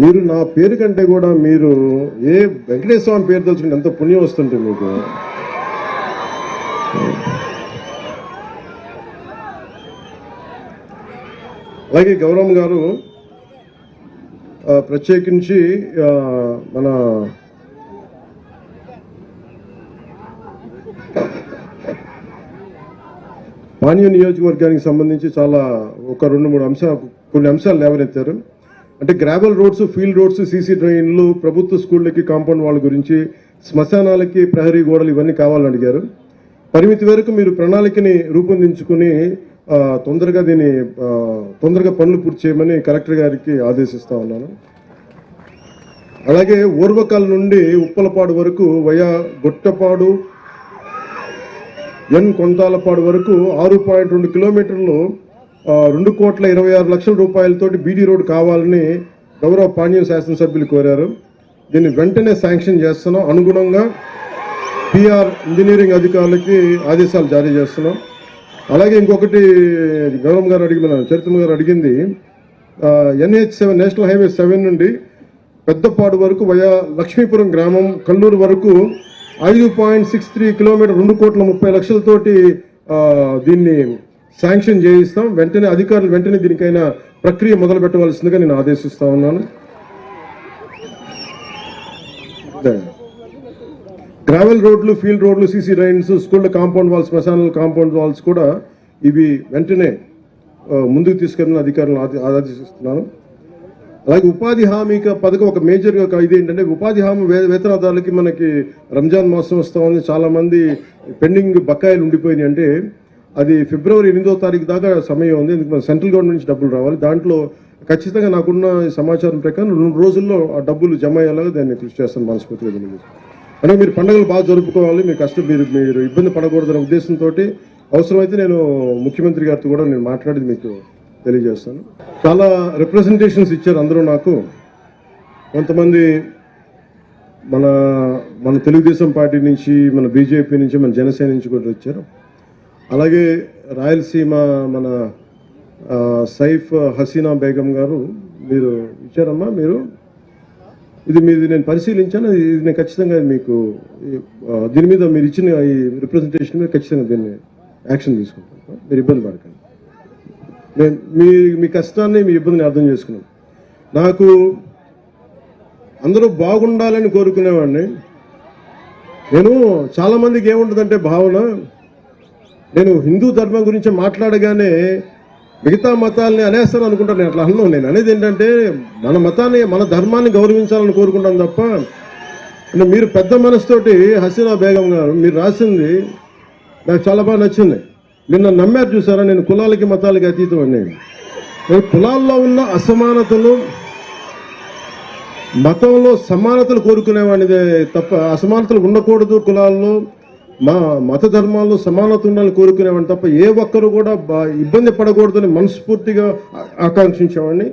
మీరు నా పేరు కంటే కూడా మీరు ఏ వెంకటేశ్వర స్వామి పేరు తెలుసుకుంటే ఎంత పుణ్యం వస్తుంటే మీకు? అలాగే గౌరవం గారు ప్రత్యేకించి మన పానీయ నియోజకవర్గానికి సంబంధించి చాలా ఒక రెండు మూడు అంశాలు కొన్ని అంశాలు లేవనెత్తారు. అంటే gravel roads field roads CC డ్రైన్లు ప్రభుత్వ స్కూళ్ళకి కాంపౌండ్ వాళ్ళ గురించి శ్మశానాలకి ప్రహరీ గోడలు ఇవన్నీ కావాలని అడిగారు. పరిమితి వరకు మీరు ప్రణాళికని రూపొందించుకుని తొందరగా దీన్ని తొందరగా పనులు పూర్తి చేయమని కలెక్టర్ గారికి ఆదేశిస్తా ఉన్నాను. అలాగే ఊర్వకాల నుండి ఉప్పలపాడు వరకు వయా గొట్టపాడు ఎన్ కొంతాలపాడు వరకు ఆరు పాయింట్ రెండు కిలోమీటర్లు రెండు కోట్ల ఇరవై ఆరు లక్షల రూపాయలతోటి బీడీ రోడ్ కావాలని గౌరవ పాణ్యం శాసనసభ్యులు కోరారు. దీన్ని వెంటనే శాంక్షన్ చేస్తున్నాం. అనుగుణంగా పిఆర్ ఇంజనీరింగ్ అధికారులకి ఆదేశాలు జారీ చేస్తున్నాం. అలాగే ఇంకొకటి గౌరవం గారు అడిగిన చరిత్ర గారు అడిగింది NH seven national highway seven నుండి పెద్దపాడు వరకు వయా లక్ష్మీపురం గ్రామం కల్లూరు వరకు ఐదు పాయింట్ సిక్స్ త్రీ కిలోమీటర్ రెండు కోట్ల ముప్పై లక్షలతోటి దీన్ని శాంక్షన్ చేయిస్తాం. వెంటనే అధికారులు వెంటనే దీనికైనా ప్రక్రియ మొదలు పెట్టవలసిందిగా నేను ఆదేశిస్తా ఉన్నాను. గ్రావెల్ రోడ్లు ఫీల్డ్ రోడ్లు సీసీ డ్రైన్స్ స్కూళ్ళ కాంపౌండ్ వాల్స్ శ్మశానాల కాంపౌండ్ వాల్స్ కూడా ఇవి వెంటనే ముందుకు తీసుకెళ్ళిన అధికారులను ఆదే- ఆదేశిస్తున్నాను. అలాగే ఉపాధి హామీ పథకం ఒక మేజర్ ఒక ఇది ఏంటంటే ఉపాధి హామీ వేతనదారులకి మనకి రంజాన్ మాసం వస్తా ఉంది. చాలా మంది పెండింగ్ బకాయిలు ఉండిపోయినాయి. అంటే అది ఫిబ్రవరి ఎనిమిదో తారీఖు దాకా సమయం ఉంది. ఎందుకు సెంట్రల్ గవర్నమెంట్ నుంచి డబ్బులు రావాలి. దాంట్లో ఖచ్చితంగా నాకున్న సమాచారం ప్రకారం రెండు రోజుల్లో ఆ డబ్బులు జమ అయ్యేలాగా దాన్ని కృషి చేస్తాను మనస్ఫూర్తిగా తెలియజేస్తాను అంటే మీరు పండుగలు బాగా జరుపుకోవాలి. మీ కష్టం మీరు మీరు ఇబ్బంది పడకూడదనే ఉద్దేశంతో అవసరమైతే నేను ముఖ్యమంత్రి గారితో కూడా నేను మాట్లాడి మీకు తెలియజేస్తాను. చాలా రిప్రజెంటేషన్స్ ఇచ్చారు అందరూ నాకు. కొంతమంది మన మన తెలుగుదేశం పార్టీ నుంచి మన బీజేపీ నుంచి మన జనసేన నుంచి కూడా వచ్చారు. అలాగే రాయలసీమ మన సైఫ్ హసీనా బేగం గారు మీరు ఇచ్చారమ్మా మీరు? ఇది మీది నేను పరిశీలించాను ఇది నేను ఖచ్చితంగా మీకు దీని మీద మీరు ఇచ్చిన ఈ రిప్రజెంటేషన్ మీద ఖచ్చితంగా దీన్ని యాక్షన్ తీసుకుంటాను. మీరు ఇబ్బంది పడకండి. నేను మీ మీ కష్టాన్ని మీ ఇబ్బందిని అర్థం చేసుకున్నాను నాకు అందరూ బాగుండాలని కోరుకునేవాడిని. నేను చాలామందికి ఏముంటుందంటే భావన నేను హిందూ ధర్మం గురించి మాట్లాడగానే మిగతా మతాలని అనేస్తాను అనుకుంటాను. నేను అట్లా అన్నాను నేను అనేది ఏంటంటే మన మతాన్ని మన ధర్మాన్ని గౌరవించాలని కోరుకుంటాను తప్ప మీరు పెద్ద మనసుతోటి హసీనా బేగం గారు మీరు రాసింది నాకు చాలా బాగా నచ్చింది. నిన్న నమ్మారు చూసారా? నేను కులాలకి మతాలకి అతీతం అండి నేను కులాల్లో ఉన్న అసమానతలు మతంలో సమానతలు కోరుకునేవాడిదే తప్ప అసమానతలు ఉండకూడదు కులాల్లో. మా మత ధర్మాల్లో సమానత ఉండాలని కోరుకునేవాడిని తప్ప ఏ ఒక్కరు కూడా బా- ఇబ్బంది పడకూడదని మనస్ఫూర్తిగా ఆకాంక్షించేవాడిని.